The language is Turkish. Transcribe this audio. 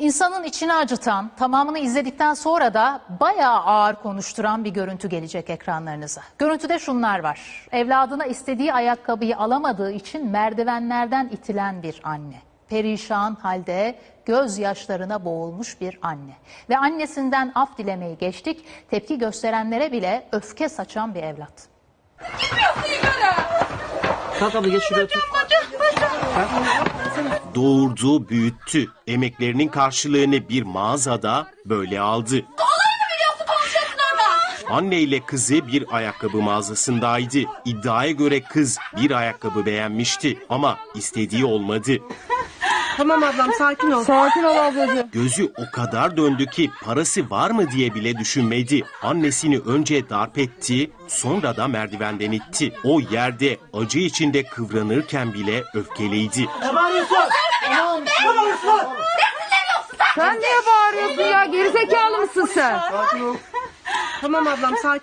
İnsanın içini acıtan, tamamını izledikten sonra da bayağı ağır konuşturan bir görüntü gelecek ekranlarınıza. Görüntüde şunlar var. Evladına istediği ayakkabıyı alamadığı için merdivenlerden itilen bir anne. Perişan halde gözyaşlarına boğulmuş bir anne. Ve annesinden af dilemeyi geçtik, tepki gösterenlere bile öfke saçan bir evlat. Kalk abla geç şuraya otur. Doğurdu, büyüttü. Emeklerinin karşılığını bir mağazada böyle aldı. Anne ile kızı bir ayakkabı mağazasındaydı. İddiaya göre kız bir ayakkabı beğenmişti ama istediği olmadı. Tamam ablam sakin ol. Sakin ol ablacığım. Gözü o kadar döndü ki parası var mı diye bile düşünmedi. Annesini önce darp etti, sonra da merdivenden itti. O yerde acı içinde kıvranırken bile öfkeliydi. Sen niye bağırıyorsun ya? Gerizekalı mısın sen? Tamam ablam sakin